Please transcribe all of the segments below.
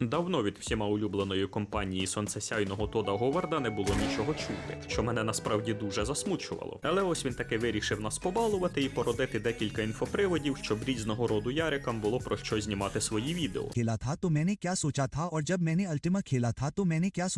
Давно від всіма улюбленої компанії сонцесяйного Тода Говарда не було нічого чути, що мене насправді дуже засмучувало. Але ось він таки вирішив нас побалувати і породити декілька інфоприводів, щоб різного роду ярикам було про що знімати свої відео. Кілатату та то мене кя суча та, мене альтима хіла та то мене кя.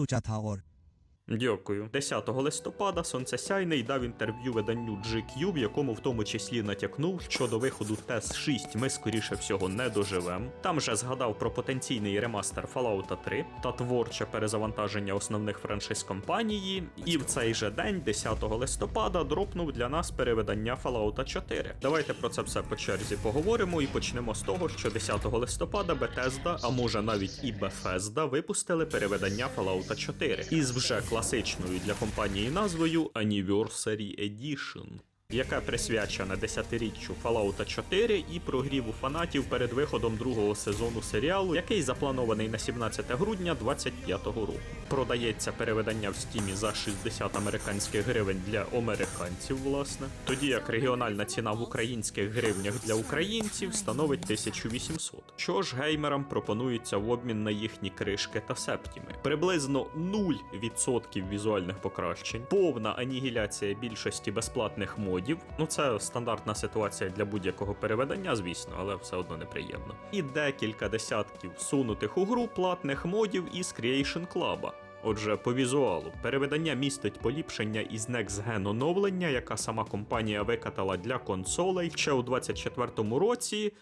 Дякую. 10 листопада сонцесяйний дав інтерв'ю виданню GQ, в якому в тому числі натякнув, що до виходу TES 6 ми скоріше всього не доживем. Там же згадав про потенційний ремастер Fallout 3 та творче перезавантаження основних франшиз компанії. І в цей же день, 10 листопада, дропнув для нас перевидання Fallout 4. Давайте про це все по черзі поговоримо і почнемо з того, що 10 листопада Bethesda, а може навіть і Bethesda, випустили перевидання Fallout 4 із вже класичною для компанії назвою Anniversary Edition. Яка присвячена 10-річчю Fallout 4 і прогріву фанатів перед виходом другого сезону серіалу, який запланований на 17 грудня 2025 року. Продається переведення в стімі за 60 американських гривень для американців, власне, тоді як регіональна ціна в українських гривнях для українців становить 1800. Що ж геймерам пропонується в обмін на їхні кришки та септіми? Приблизно 0% візуальних покращень, повна анігіляція більшості безплатних модів. Ну це стандартна ситуація для будь-якого переведення, звісно, але все одно неприємно. І декілька десятків сунутих у гру платних модів із Creation Club. Отже, по візуалу, переведення містить поліпшення із Next Gen оновлення, яка сама компанія викатала для консолей ще у 24-му році,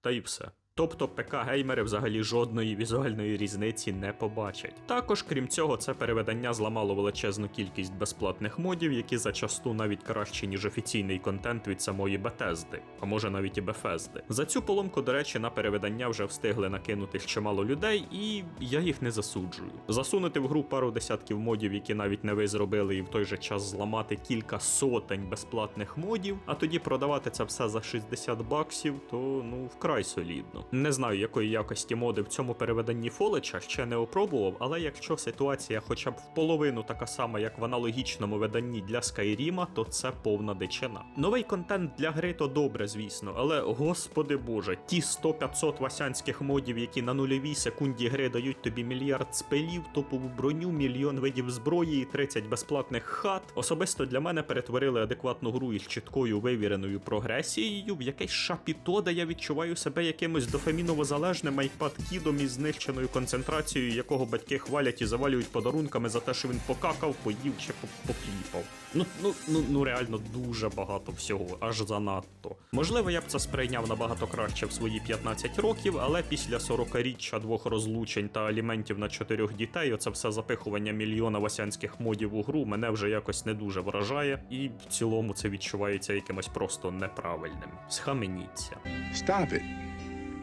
та й все. Тобто ПК-геймери взагалі жодної візуальної різниці не побачать. Також, крім цього, це переведення зламало величезну кількість безплатних модів, які зачасту навіть кращі, ніж офіційний контент від самої Бетезди, а може навіть і Бефезди. За цю поломку, до речі, на переведення вже встигли накинути чимало людей, і я їх не засуджую. Засунути в гру пару десятків модів, які навіть не ви зробили, і в той же час зламати кілька сотень безплатних модів, а тоді продавати це все за 60 баксів, то ну вкрай солідно. Не знаю, якої якості моди в цьому переведенні Фолича ще не опробував, але якщо ситуація хоча б в половину така сама, як в аналогічному виданні для Скайріма, то це повна дичина. Новий контент для гри то добре, звісно, але господи боже, ті 100-500 васянських модів, які на нульовій секунді гри дають тобі мільярд спелів, топову броню, мільйон видів зброї і 30 безплатних хат, особисто для мене перетворили адекватну гру із чіткою вивіреною прогресією, в якесь шапіто, де я відчуваю себе якимось дофаміново-залежним айпад-кідом із знищеною концентрацією, якого батьки хвалять і завалюють подарунками за те, що він покакав, поїв чи покліпав. Ну, ну, ну, ну реально дуже багато всього, аж занадто. Можливо, я б це сприйняв набагато краще в свої 15 років, але після 40-річчя двох розлучень та аліментів на чотирьох дітей, оце все запихування мільйона васянських модів у гру мене вже якось не дуже вражає, і в цілому це відчувається якимось просто неправильним. Схаменіться. Stop it.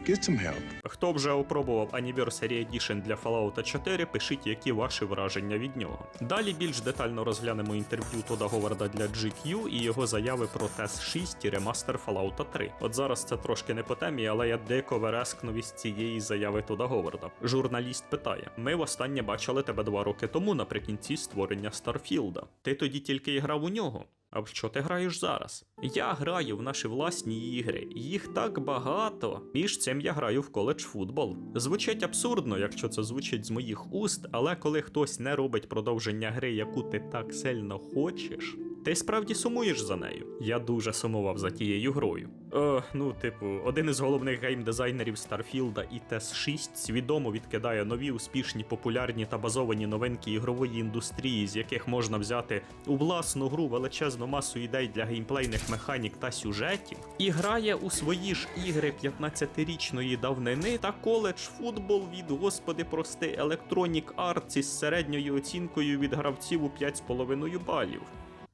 Get some help. Хто вже опробував Anniversary Edition для Fallout 4, пишіть, які ваші враження від нього. Далі більш детально розглянемо інтерв'ю Тода Говарда для GQ і його заяви про TES 6 і ремастер Fallout 3. От зараз це трошки не по темі, але я дико верескнув із цієї заяви Тода Говарда. Журналіст питає: Ми востаннє бачили тебе два роки тому наприкінці створення Старфілда. Ти тоді тільки і грав у нього. А в що ти граєш зараз? Я граю в наші власні ігри. Їх так багато. Між цим я граю в коледж футбол. Звучить абсурдно, якщо це звучить з моїх уст, але коли хтось не робить продовження гри, яку ти так сильно хочеш. Ти справді сумуєш за нею. Я дуже сумував за тією грою. Е, ну, типу, один із головних геймдизайнерів Старфілда і TES 6 свідомо відкидає нові успішні, популярні та базовані новинки ігрової індустрії, з яких можна взяти у власну гру величезну масу ідей для геймплейних механік та сюжетів, і грає у свої ж ігри 15-річної давнини та коледж футбол від господи прости Electronic Arts із середньою оцінкою від гравців у 5,5 балів.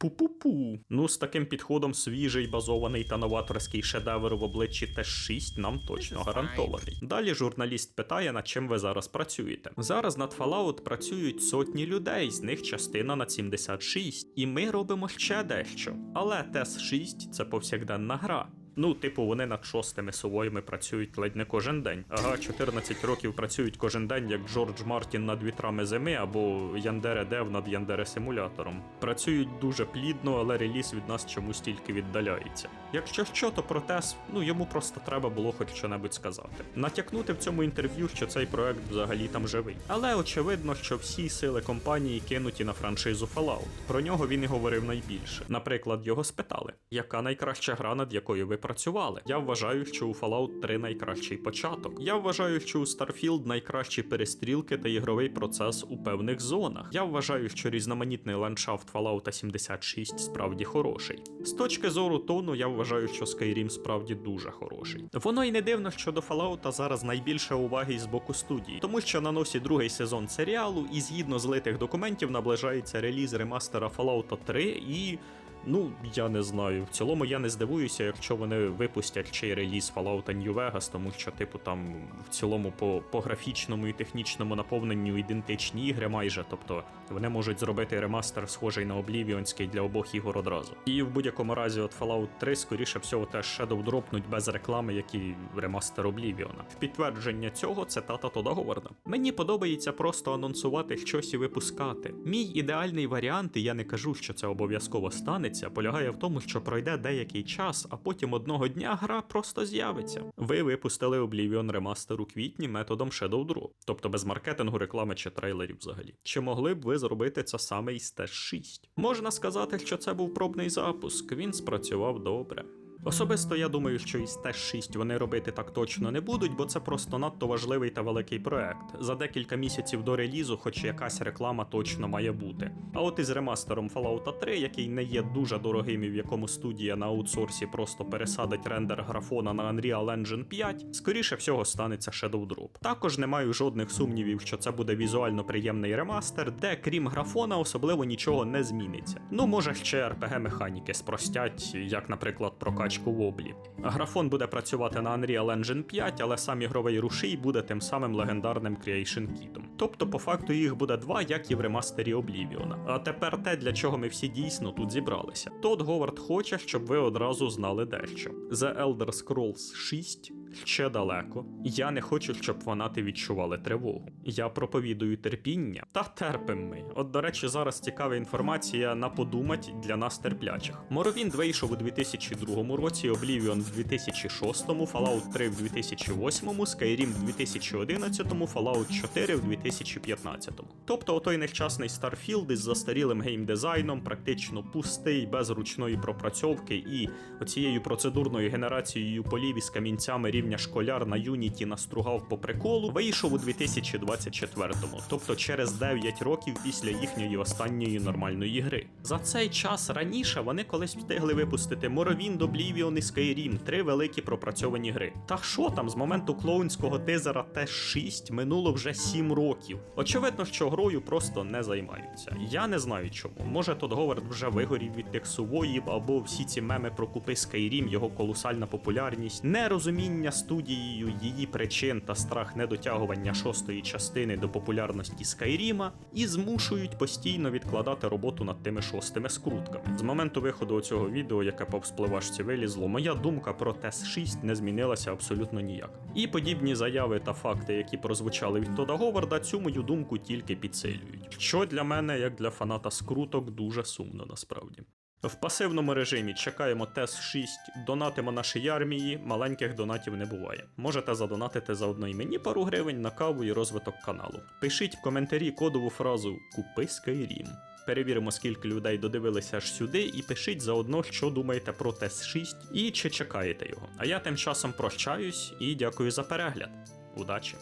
Пу-пу-пу. Ну, з таким підходом свіжий, базований та новаторський шедевр в обличчі Т6 нам точно гарантований. Далі журналіст питає, над чим ви зараз працюєте. Зараз над Fallout працюють сотні людей, з них частина над 76. І ми робимо ще дещо. Але ТЕС 6 це повсякденна гра. Ну, типу, вони над шостими совоями працюють ледь не кожен день. Ага, 14 років працюють кожен день, як Джордж Мартін над вітрами зими або Яндере Дев над Яндере симулятором. Працюють дуже плідно, але реліз від нас чомусь тільки віддаляється. Якщо що, то про тес, ну йому просто треба було хоч що-небудь сказати. Натякнути в цьому інтерв'ю, що цей проект взагалі там живий. Але очевидно, що всі сили компанії кинуті на франшизу Fallout. Про нього він і говорив найбільше. Наприклад, його спитали, яка найкраща гра, над якою ви працювали. Я вважаю, що у Fallout 3 найкращий початок. Я вважаю, що у Starfield найкращі перестрілки та ігровий процес у певних зонах. Я вважаю, що різноманітний ландшафт Fallout 76 справді хороший. З точки зору тону, я вважаю, що Skyrim справді дуже хороший. Воно й не дивно, що до Fallout зараз найбільше уваги з боку студії, тому що на носі другий сезон серіалу, і згідно злитих документів наближається реліз ремастера Fallout 3 і. Ну, я не знаю. В цілому я не здивуюся, якщо вони випустять ще й реліз Fallout New Vegas, тому що, типу, там в цілому по, по графічному і технічному наповненню ідентичні ігри майже. Тобто вони можуть зробити ремастер, схожий на Облівіонський для обох ігор одразу. І в будь-якому разі, от Fallout 3, скоріше всього, теж Shadow дропнуть без реклами, як і ремастер Облівіона. В підтвердження цього цитата Тода Говарда. Мені подобається просто анонсувати щось і випускати. Мій ідеальний варіант, і я не кажу, що це обов'язково станеться, полягає в тому, що пройде деякий час, а потім одного дня гра просто з'явиться. Ви випустили Oblivion ремастер у квітні методом Shadow Drop, тобто без маркетингу, реклами чи трейлерів взагалі. Чи могли б ви зробити це саме із ts 6? Можна сказати, що це був пробний запуск, він спрацював добре. Особисто я думаю, що із ts 6 вони робити так точно не будуть, бо це просто надто важливий та великий проект. За декілька місяців до релізу, хоч якась реклама точно має бути. А от із ремастером Fallout 3, який не є дуже дорогим і в якому студія на аутсорсі просто пересадить рендер графона на Unreal Engine 5, скоріше всього станеться Shadow Drop. Також не маю жодних сумнівів, що це буде візуально приємний ремастер, де крім графона особливо нічого не зміниться. Ну може ще RPG механіки спростять, як, наприклад, прокачку воблі. Графон буде працювати на Unreal Engine 5, але сам ігровий рушій буде тим самим легендарним Creation Kitом. Тобто, по факту, їх буде два, як і в ремастері Oblivion. А тепер те, для чого ми всі дійсно тут зібралися. Тодд Говард хоче, щоб ви одразу знали дещо. The Elder Scrolls 6 ще далеко. Я не хочу, щоб фанати відчували тривогу. Я проповідую терпіння та терпим ми. От, до речі, зараз цікава інформація на подумать для нас терплячих. Моровінд вийшов у 2002 році, Oblivion в 2006, Fallout 3 в 2008, Skyrim в 2011, Fallout 4 в 2015. Тобто отой нещасний Starfield із застарілим геймдизайном, практично пустий, без ручної пропрацьовки і оцією процедурною генерацією полів із камінцями рівня школяр на Unity настругав по приколу, вийшов у 2024-му, тобто через 9 років після їхньої останньої нормальної гри. За цей час раніше вони колись встигли випустити Morrowind, Oblivion і Skyrim, три великі пропрацьовані гри. Та що там з моменту клоунського тизера Т6 минуло вже 7 років. Очевидно, що грою просто не займаються. Я не знаю чому. Може, Тодд Говард вже вигорів від тих сувоїв, або всі ці меми про купи Skyrim, його колосальна популярність, нерозуміння студією її причин та страх недотягування шостої частини до популярності Скайріма і змушують постійно відкладати роботу над тими шостими скрутками. З моменту виходу цього відео, яке по вспливашці вилізло, моя думка про ТЕС 6 не змінилася абсолютно ніяк. І подібні заяви та факти, які прозвучали від Тода Говарда, цю мою думку тільки підсилюють. Що для мене, як для фаната скруток, дуже сумно насправді. В пасивному режимі чекаємо ТЕС 6, донатимо нашій армії, маленьких донатів не буває. Можете задонатити заодно і мені пару гривень на каву і розвиток каналу. Пишіть в коментарі кодову фразу Купи Skyrim. Перевіримо, скільки людей додивилися аж сюди, і пишіть заодно, що думаєте про ТЕС 6 і чи чекаєте його. А я тим часом прощаюсь і дякую за перегляд. Удачі!